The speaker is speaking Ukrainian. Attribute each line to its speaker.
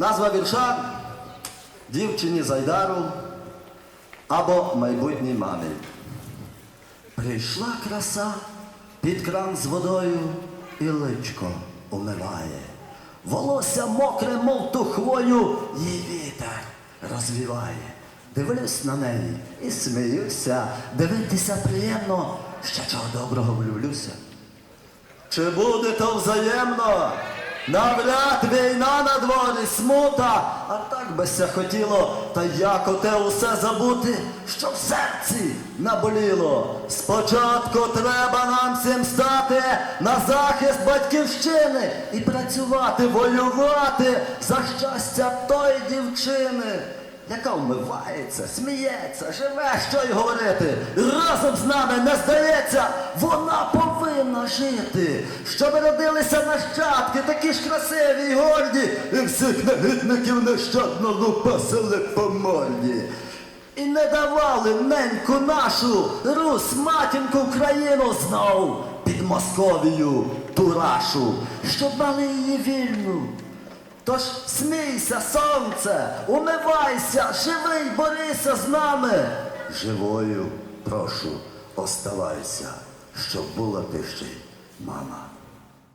Speaker 1: Назва вірша дівчині Зайдару або майбутній мамі. Прийшла краса під кран з водою і личко умиває. Волосся мокре, мов ту хвою, їй вітер розвіває. Дивлюсь на неї і сміюся. Дивитися приємно, ще чого доброго влюблюся. Чи буде то взаємно? Навряд війна на смута, а так би ся хотіло, та як оте усе забути, що в серці наболіло. Спочатку треба нам всім стати на захист батьківщини і працювати, воювати за щастя тої дівчини яка вмивається, сміється, живе, що й говорити. Разом з нами не здається, вона повинна жити, щоб родилися нащадки, такі ж красиві й горді, і всіх негідників нещадно лупасили по морді. І не давали неньку нашу, Русь, матінку Україну знов під Московію турашу, щоб мали її вільну. Тож смійся, сонце, умивайся, живий, борися з нами. Живою, прошу, оставайся, щоб була ти ще мама.